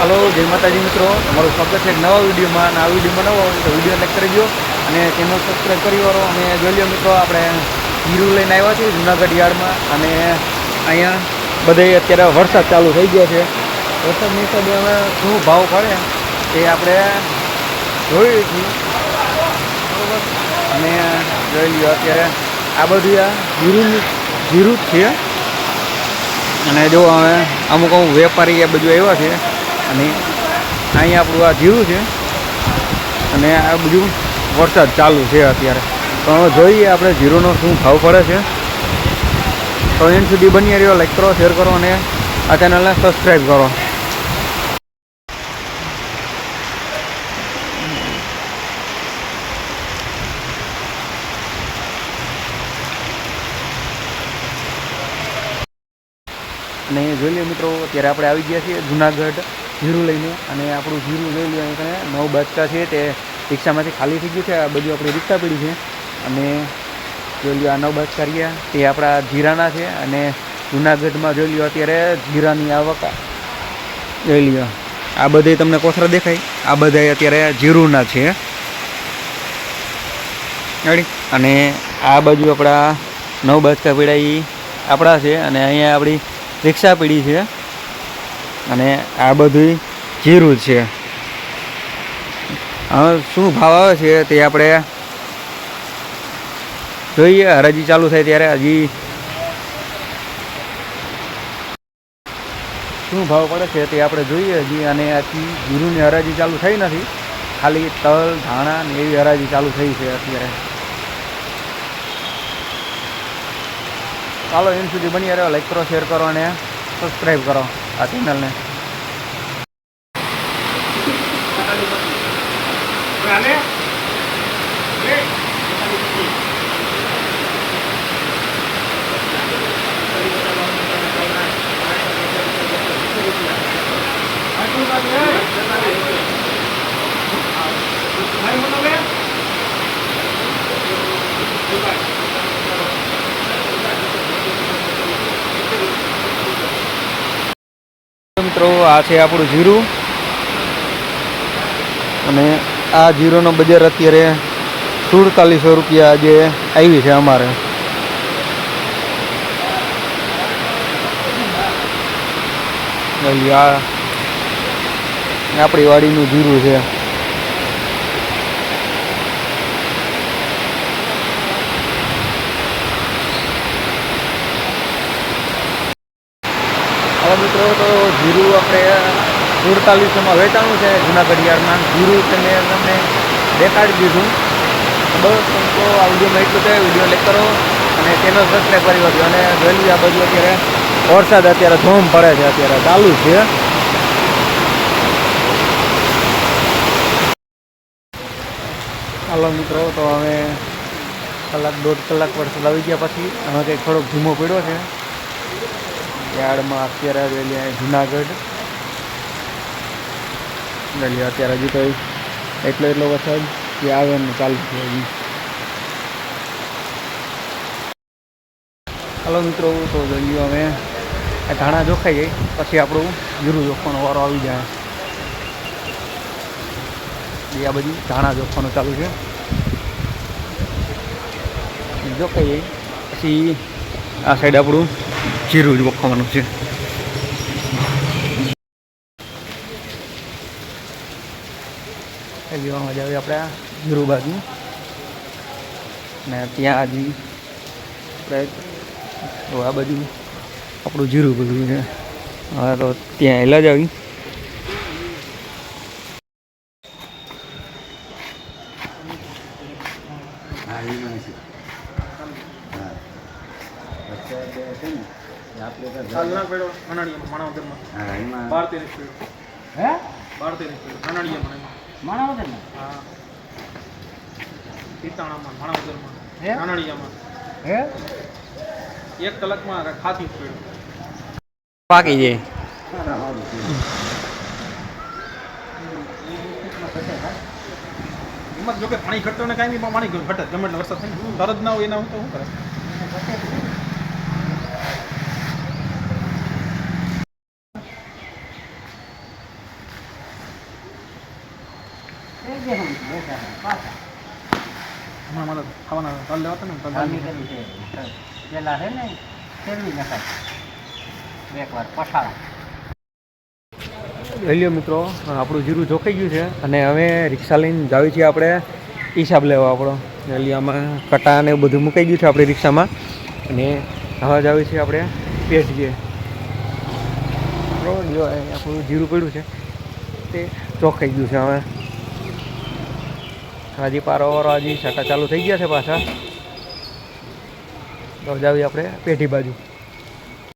Hello, જય માતાજી મિત્રો. તમારું સ્વાગત છે એક નવા વિડીયોમાં. અને આ વિડીયોમાં નવો તો વીડિયો લાઈક કરી દો અને ચેનલ સબસ્ક્રાઈબ કરી વાળો. અને જોઈ લો મિત્રો, આપણે હીરું લઈને આવ્યા છીએ જુનાગઢ યાર્ડમાં. અને અહીંયા બધે અત્યારે વરસાદ ચાલુ થઈ ગયો છે. વરસાદની હિસાબે હવે શું ભાવ પડે એ આપણે જોઈએ છીએ બરોબર અને જોઈ લ્યો અત્યારે આ બધું આ જીરું જ છે. અને જો હવે અમુક અમુક વેપારી એ બધું આવ્યા છે. અને અહીંયા આપણું આ જીરું છે. અને આ બધું વરસાદ ચાલુ છે અત્યારે. તો હવે જોઈએ આપણે જીરોનો શું ભાવ પડે છે. તો એન સુધી બની રહ્યો. લાઈક કરો શેર કરો અને આ ચેનલને સબસ્ક્રાઈબ કરો. અને જોઈ લઈએ મિત્રો, અત્યારે આપણે આવી ગયા છીએ જુનાગઢ. જીરું લઈને અને આપણું જીરું જોઈ લઈએ અહીંયા નવ બચકા છે તે રિક્ષામાંથી ખાલી થઈ ગયું છે. આ બધું આપણી રિક્ષા પડી છે અને જોઈ લ્યો આ નવ બચકા રહ્યા. તે આપણા જીરાના છે અને જુનાગઢમાં જોઈ લ્યો અત્યારે જીરાની આવક જોઈ લ્યો. આ બધે તમને કોથરા દેખાય. આ બધા અત્યારે જીરુના છે. અને આ બાજુ આપણા નવ બચકા પીડા એ આપણા છે અને અહીંયા આપણી રિક્ષા પીડી છે. અને આ બધું જીરું છે. હવે શું ભાવ આવે છે તે આપણે જોઈએ. હરાજી ચાલુ થાય ત્યારે હજી શું ભાવ પડે છે તે આપણે જોઈએ હજી. અને આથી જીરુંની હરાજી ચાલુ થઈ નથી. ખાલી તલ, ધાણા ને એવી હરાજી ચાલુ થઈ છે અત્યારે. ચાલો એમ સુધી બની રહ્યો લાઈક કરો શેર કરો અને સબસ્ક્રાઈબ કરો આ ચેનલને મિત્રો, આ છે આપણું જીરું. અને આ જીરોનો બજાર અત્યારે સુડતાલીસો રૂપિયા આજે આવી છે અમારે. આ આપણી વાડીનું જીરું છે. મિત્રો, તો જીરું આપણે સુડતાલીસોમાં વેચાણું છે. જુનાગઢ યાર્ડમાં જીરું તમે તમને દેખાડી દીધું. બસ તો આ વિડીયોમાં એટલું છે. વીડિયો લાઈક કરો અને ચેનલ સબસ્ક્રાઈબ કરી હતી અને જોયેલી આ બાજુ અત્યારે વરસાદ અત્યારે ધૂમ પડે છે. અત્યારે ચાલુ છે. હાલો મિત્રો, તો હવે કલાક દોઢ કલાક વરસાદ આવી ગયા પછી હવે કંઈક થોડોક ધીમો પડ્યો છે. યાર્ડમાં અત્યારે આવેલી અહીં જુનાગઢ. એટલે અત્યારે હજી તો એટલો એટલો વરસાદ કે આવે ને ચાલુ છે હજી. હલો મિત્રો, તો જોઈએ અમે આ ધાણા જોખાઈ જાય પછી આપણું જીરું જોખવાનો વારો આવી જાય. એ આ બધી ધાણા જોખવાનું ચાલુ છે. જોખાઈ જાય પછી આ સાઈડ આપણું જીરું જ વખવાનું છે લેવામાં જાવે આપણે જીરું બાજુ ને ત્યાં હજી આપણે આ બાજુ આપણું જીરું બધું છે હવે તો ત્યાં એલા જ આવી હે એક કલાકમાં ખાતી પેડો પાકી જાય એમાં જો કે પાણી ઘટતો ને કાંઈ નહીં પણ પાણી ઘટે. ગમે એટલે વરસાદ થાય ને. તરત ના હોય એના હું તો શું કરે? હમણાં મિત્રો, આપણું જીરું જોખાઈ ગયું છે અને હવે રિક્ષા લઈને જાવી છીએ આપણે હિસાબ લેવા આપણો. હેલિયામાં કટા ને બધું મુકાઈ ગયું છે આપણી રિક્ષામાં. અને હવે જાવી છીએ આપણે પેટીએ આપણું જીરું પડ્યું છે. તે ચોખાઈ ગયું છે હવે. હજી પારો વારો હજી છટા ચાલુ થઈ ગયા છે પાછા. જાવી આપણે પેઢી બાજુ.